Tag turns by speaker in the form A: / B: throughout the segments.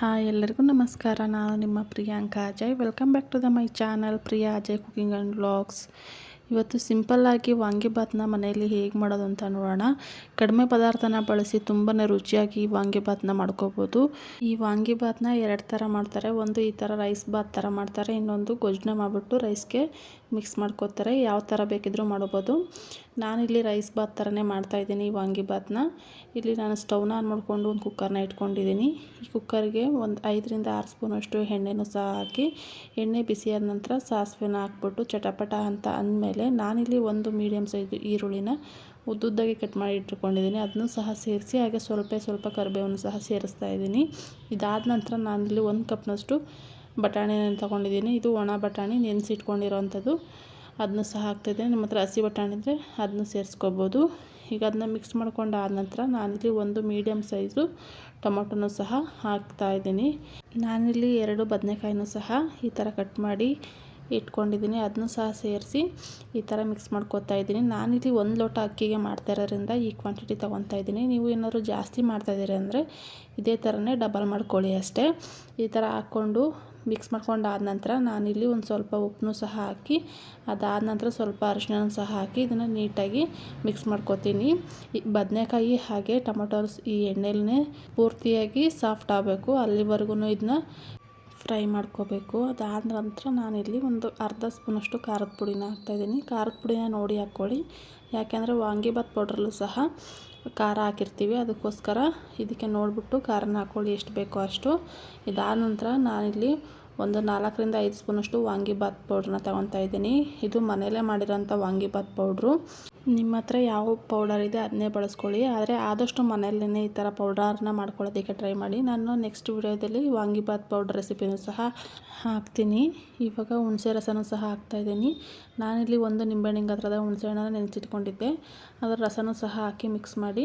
A: Hi ಎಲ್ಲರಿಗೂ ನಮಸ್ಕಾರ. ನಾನು ನಿಮ್ಮ Priyanka Ajay. Welcome back to the my channel Priya Ajay cooking and vlogs ಇವತ್ತು ಸಿಂಪಲ್ಲಾಗಿ ವಾಂಗಿಬಾತನ್ನ ಮನೆಯಲ್ಲಿ ಹೇಗೆ ಮಾಡೋದು ಅಂತ ನೋಡೋಣ. ಕಡಿಮೆ ಪದಾರ್ಥನ ಬಳಸಿ ತುಂಬಾ ರುಚಿಯಾಗಿ ವಾಂಗಿಬಾತನ್ನ ಮಾಡ್ಕೋಬೋದು. ಈ ವಾಂಗಿಬಾತನ್ನ ಎರಡು ಥರ ಮಾಡ್ತಾರೆ. ಒಂದು ಈ ಥರ ರೈಸ್ ಬಾತ್ ಥರ ಮಾಡ್ತಾರೆ. ಇನ್ನೊಂದು ಗೊಜ್ಜನ್ನ ಮಾಡಿಬಿಟ್ಟು ರೈಸ್ಗೆ ಮಿಕ್ಸ್ ಮಾಡ್ಕೋತಾರೆ. ಯಾವ ಥರ ಬೇಕಿದ್ರೂ ಮಾಡ್ಬೋದು. ನಾನಿಲ್ಲಿ ರೈಸ್ ಬಾತ್ ಥರನೇ ಮಾಡ್ತಾಯಿದ್ದೀನಿ ಈ ವಾಂಗಿಬಾತನ್ನ ಇಲ್ಲಿ ನಾನು ಸ್ಟವ್ನ ಆನ್ ಮಾಡಿಕೊಂಡು ಒಂದು ಕುಕ್ಕರ್ನ ಇಟ್ಕೊಂಡಿದ್ದೀನಿ. ಈ ಕುಕ್ಕರ್ಗೆ ಒಂದು ಐದರಿಂದ ಆರು ಸ್ಪೂನಷ್ಟು ಎಣ್ಣೆನೂ ಸಹ ಹಾಕಿ, ಎಣ್ಣೆ ಬಿಸಿಯಾದ ನಂತರ ಸಾಸಿವೆನ ಹಾಕ್ಬಿಟ್ಟು ಚಟಪಟ ಅಂತ ಅಂದಮೇಲೆ ನಾನಿಲ್ಲಿ ಒಂದು ಮೀಡಿಯಮ್ ಸೈಜ್ ಈರುಳ್ಳಿನ ಉದ್ದುದ್ದಾಗಿ ಕಟ್ ಮಾಡಿ ಇಟ್ಕೊಂಡಿದ್ದೀನಿ. ಅದನ್ನು ಸಹ ಸೇರಿಸಿ, ಹಾಗೆ ಸ್ವಲ್ಪ ಸ್ವಲ್ಪ ಕರಿಬೇವನ್ನು ಸಹ ಸೇರಿಸ್ತಾ ಇದ್ದೀನಿ. ಇದಾದ ನಂತರ ನಾನಿಲ್ಲಿ ಒಂದು ಕಪ್ನಷ್ಟು ಬಟಾಣಿನ ತೊಗೊಂಡಿದ್ದೀನಿ. ಇದು ಒಣ ಬಟಾಣಿ ನೆನೆಸಿಟ್ಕೊಂಡಿರೋವಂಥದ್ದು ಅದನ್ನು ಸಹ ಹಾಕ್ತಾಯಿದ್ದೆ ನಿಮ್ಮ ಹತ್ರ ಹಸಿ ಬಟಾಣಿ ಇದ್ದರೆ ಅದನ್ನು ಸೇರಿಸ್ಕೋಬೋದು. ಈಗ ಅದನ್ನ ಮಿಕ್ಸ್ ಮಾಡ್ಕೊಂಡು ಆದ ನಂತರ ನಾನಿಲ್ಲಿ ಒಂದು ಮೀಡಿಯಮ್ ಸೈಜು ಟೊಮೊಟೊನೂ ಸಹ ಹಾಕ್ತಾಯಿದ್ದೀನಿ ನಾನಿಲ್ಲಿ ಎರಡು ಬದನೆಕಾಯಿನೂ ಸಹ ಈ ಥರ ಕಟ್ ಮಾಡಿ ಇಟ್ಕೊಂಡಿದ್ದೀನಿ, ಅದನ್ನು ಸಹ ಸೇರಿಸಿ ಈ ಥರ ಮಿಕ್ಸ್ ಮಾಡ್ಕೊತಾ ಇದ್ದೀನಿ. ನಾನಿಲ್ಲಿ ಒಂದು ಲೋಟ ಅಕ್ಕಿಗೆ ಮಾಡ್ತಾ ಇರೋದ್ರಿಂದ ಈ ಕ್ವಾಂಟಿಟಿ ತೊಗೊತಾ ಇದ್ದೀನಿ. ನೀವು ಏನಾದರೂ ಜಾಸ್ತಿ ಮಾಡ್ತಾ ಇದ್ದೀರಿ ಅಂದರೆ ಇದೇ ಥರನೇ ಡಬಲ್ ಮಾಡ್ಕೊಳ್ಳಿ ಅಷ್ಟೇ. ಈ ಥರ ಹಾಕ್ಕೊಂಡು ಮಿಕ್ಸ್ ಮಾಡ್ಕೊಂಡು ಆದ ನಂತರ ನಾನಿಲ್ಲಿ ಒಂದು ಸ್ವಲ್ಪ ಉಪ್ಪನ್ನು ಸಹ ಹಾಕಿ, ಅದಾದ ನಂತರ ಸ್ವಲ್ಪ ಅರಿಶಿನ ಸಹ ಹಾಕಿ ಇದನ್ನು ನೀಟಾಗಿ ಮಿಕ್ಸ್ ಮಾಡ್ಕೊತೀನಿ. ಈ ಬದನೆಕಾಯಿ ಹಾಗೆ ಟೊಮೊಟೊಸ್ ಈ ಎಣ್ಣೆಲೇ ಪೂರ್ತಿಯಾಗಿ ಸಾಫ್ಟ್ ಆಗಬೇಕು. ಅಲ್ಲಿವರೆಗೂ ಇದನ್ನ ಫ್ರೈ ಮಾಡ್ಕೋಬೇಕು. ಅದಾದ ನಂತರ ನಾನಿಲ್ಲಿ ಒಂದು ಅರ್ಧ ಸ್ಪೂನಷ್ಟು ಖಾರದ ಪುಡಿನ ಹಾಕ್ತಾಯಿದ್ದೀನಿ. ಖಾರದ ಪುಡಿನ ನೋಡಿ ಹಾಕ್ಕೊಳ್ಳಿ. ಯಾಕೆಂದರೆ ವಾಂಗಿಬಾತ್ ಪೌಡ್ರಲ್ಲೂ ಸಹ ಖಾರ ಹಾಕಿರ್ತೀವಿ. ಅದಕ್ಕೋಸ್ಕರ ಇದಕ್ಕೆ ನೋಡಿಬಿಟ್ಟು ಖಾರನ ಹಾಕ್ಕೊಳ್ಳಿ ಎಷ್ಟು ಬೇಕೋ ಅಷ್ಟು. ಇದಾದ ನಂತರ ನಾನಿಲ್ಲಿ ಒಂದು ನಾಲ್ಕರಿಂದ ಐದು ಸ್ಪೂನಷ್ಟು ವಾಂಗಿಬಾತ್ ಪೌಡ್ರನ್ನ ತೊಗೊತಾ ಇದ್ದೀನಿ ಇದು ಮನೆಯಲ್ಲೇ ಮಾಡಿರೋಂಥ ವಾಂಗಿಬಾತ್ ಪೌಡ್ರು. ನಿಮ್ಮ ಹತ್ರ ಯಾವ ಪೌಡರ್ ಇದೆ ಅದನ್ನೇ ಬಳಸ್ಕೊಳ್ಳಿ. ಆದರೆ ಆದಷ್ಟು ಮನೆಯಲ್ಲೇ ಈ ಥರ ಪೌಡರ್ನ ಮಾಡ್ಕೊಳ್ಳೋದಕ್ಕೆ ಟ್ರೈ ಮಾಡಿ. ನಾನು ನೆಕ್ಸ್ಟ್ ವಿಡಿಯೋದಲ್ಲಿ ವಾಂಗಿಬಾತ್ ಪೌಡರ್ ರೆಸಿಪಿನೂ ಸಹ ಹಾಕ್ತೀನಿ. ಇವಾಗ ಹುಣಸೆ ರಸನೂ ಸಹ ಹಾಕ್ತಾಯಿದ್ದೀನಿ ನಾನಿಲ್ಲಿ ಒಂದು ನಿಂಬೆಹಣ್ಣಿನ ಹತ್ರದ ಹುಣಸೆ ಹಣ್ಣನ್ನು ನೆನೆಸಿಟ್ಕೊಂಡಿದ್ದೆ. ಅದರ ರಸನೂ ಸಹ ಹಾಕಿ ಮಿಕ್ಸ್ ಮಾಡಿ.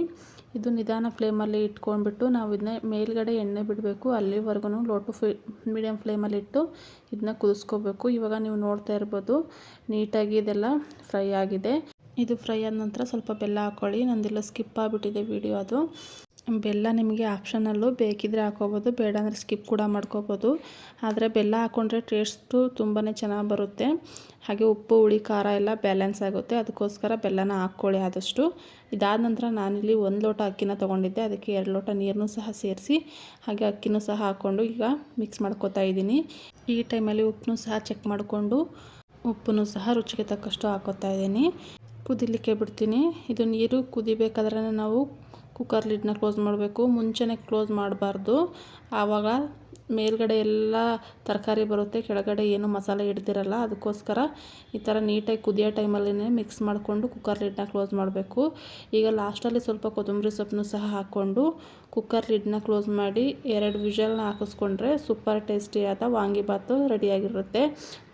A: ಇದು ನಿಧಾನ ಫ್ಲೇಮಲ್ಲಿ ಇಟ್ಕೊಂಡ್ಬಿಟ್ಟು ನಾವು ಇದನ್ನ ಮೇಲ್ಗಡೆ ಎಣ್ಣೆ ಬಿಡಬೇಕು. ಅಲ್ಲಿವರೆಗೂ ಲೋ ಟು ಫ್ಲೇ ಮೀಡಿಯಮ್ ಫ್ಲೇಮಲ್ಲಿ ಇಟ್ಟು ಇದನ್ನ ಕುದಿಸ್ಕೋಬೇಕು. ಇವಾಗ ನೀವು ನೋಡ್ತಾ ಇರ್ಬೋದು, ನೀಟಾಗಿ ಇದೆಲ್ಲ ಫ್ರೈ ಆಗಿದೆ. ಇದು ಫ್ರೈ ಆದ ನಂತರ ಸ್ವಲ್ಪ ಬೆಲ್ಲ ಹಾಕ್ಕೊಳ್ಳಿ ನಂದೆಲ್ಲ, ಸ್ಕಿಪ್ ಆಗಿಬಿಟ್ಟಿದೆ ವಿಡಿಯೋ ಅದು. ಬೆಲ್ಲ ನಿಮಗೆ ಆಪ್ಷನಲ್ಲು ಬೇಕಿದ್ದರೆ ಹಾಕೋಬೋದು, ಬೇಡ ಅಂದರೆ ಸ್ಕಿಪ್ ಕೂಡ ಮಾಡ್ಕೋಬೋದು. ಆದರೆ ಬೆಲ್ಲ ಹಾಕ್ಕೊಂಡ್ರೆ ಟೇಸ್ಟು ತುಂಬಾ ಚೆನ್ನಾಗಿ ಬರುತ್ತೆ. ಹಾಗೆ ಉಪ್ಪು, ಹುಳಿ, ಖಾರ ಎಲ್ಲ ಬ್ಯಾಲೆನ್ಸ್ ಆಗುತ್ತೆ. ಅದಕ್ಕೋಸ್ಕರ ಬೆಲ್ಲನ ಹಾಕ್ಕೊಳ್ಳಿ ಆದಷ್ಟು. ಇದಾದ ನಂತರ ನಾನಿಲ್ಲಿ ಒಂದು ಲೋಟ ಅಕ್ಕಿನ ತೊಗೊಂಡಿದ್ದೆ. ಅದಕ್ಕೆ ಎರಡು ಲೋಟ ನೀರನ್ನು ಸಹ ಸೇರಿಸಿ, ಹಾಗೆ ಅಕ್ಕಿನೂ ಸಹ ಹಾಕ್ಕೊಂಡು ಈಗ ಮಿಕ್ಸ್ ಮಾಡ್ಕೋತಾ ಇದ್ದೀನಿ. ಈ ಟೈಮಲ್ಲಿ ಉಪ್ಪನ್ನು ಸಹ ಚೆಕ್ ಮಾಡಿಕೊಂಡು ಉಪ್ಪನ್ನು ಸಹ ರುಚಿಗೆ ತಕ್ಕಷ್ಟು ಹಾಕೋತಾ ಇದ್ದೀನಿ. ಕುದಿಲಿಕ್ಕೆ ಬಿಡ್ತೀನಿ. ಇದು ನೀರು ಕುದಿಬೇಕಾದ್ರೆ ನಾವು ಕುಕ್ಕರ್ ಲಿಡ್ನ ಕ್ಲೋಸ್ ಮಾಡಬೇಕು. ಮುಂಚೆನೇ ಕ್ಲೋಸ್ ಮಾಡಬಾರ್ದು. ಆವಾಗ ಮೇಲ್ಗಡೆ ಎಲ್ಲ ತರಕಾರಿ ಬರುತ್ತೆ, ಕೆಳಗಡೆ ಏನು ಮಸಾಲೆ ಇಡ್ತಿರಲ್ಲ ಅದಕ್ಕೋಸ್ಕರ ಈ ಥರ ನೀಟಾಗಿ ಕುದಿಯೋ ಟೈಮಲ್ಲೇ ಮಿಕ್ಸ್ ಮಾಡಿಕೊಂಡು ಕುಕ್ಕರ್ ಲಿಡ್ನ ಕ್ಲೋಸ್ ಮಾಡಬೇಕು. ಈಗ ಲಾಸ್ಟಲ್ಲಿ ಸ್ವಲ್ಪ ಕೊತ್ತಂಬರಿ ಸೊಪ್ಪನ್ನು ಸಹ ಹಾಕ್ಕೊಂಡು ಕುಕ್ಕರ್ ಲಿಡ್ನ ಕ್ಲೋಸ್ ಮಾಡಿ ಎರಡು ವಿಷಲ್ನ ಹಾಕಿಸ್ಕೊಂಡ್ರೆ ಸೂಪರ್ ಟೇಸ್ಟಿಯಾದ ವಾಂಗಿಬಾತು ರೆಡಿಯಾಗಿರುತ್ತೆ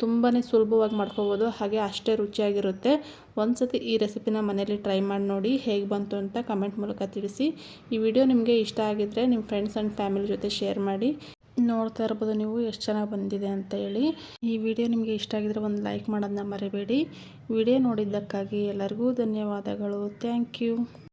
A: ತುಂಬಾ ಸುಲಭವಾಗಿ ಮಾಡ್ಕೋಬೋದು, ಹಾಗೆ ಅಷ್ಟೇ ರುಚಿಯಾಗಿರುತ್ತೆ. ಒಂದು ಸತಿ ಈ ರೆಸಿಪಿನ ಮನೆಯಲ್ಲಿ ಟ್ರೈ ಮಾಡಿ ನೋಡಿ ಹೇಗೆ ಬಂತು ಅಂತ ಕಮೆಂಟ್ ಮೂಲಕ ತಿಳಿಸಿ. ಈ ವಿಡಿಯೋ ನಿಮಗೆ ಇಷ್ಟ ಆಗಿದ್ದರೆ ನಿಮ್ಮ ಫ್ರೆಂಡ್ಸ್ ಆ್ಯಂಡ್ ಫ್ಯಾಮಿಲಿ ಜೊತೆ ಶೇರ್ ಮಾಡಿ. ನೋಡ್ತಾ ಇರ್ಬೋದು ನೀವು ಎಷ್ಟು ಚೆನ್ನಾಗಿ ಬಂದಿದೆ ಅಂತ ಹೇಳಿ. ಈ ವಿಡಿಯೋ ನಿಮಗೆ ಇಷ್ಟ ಆಗಿದ್ರೆ ಒಂದು ಲೈಕ್ ಮಾಡೋದನ್ನ ಮರಿಬೇಡಿ. ವಿಡಿಯೋ ನೋಡಿದ್ದಕ್ಕಾಗಿ ಎಲ್ಲರಿಗೂ ಧನ್ಯವಾದಗಳು. Thank you.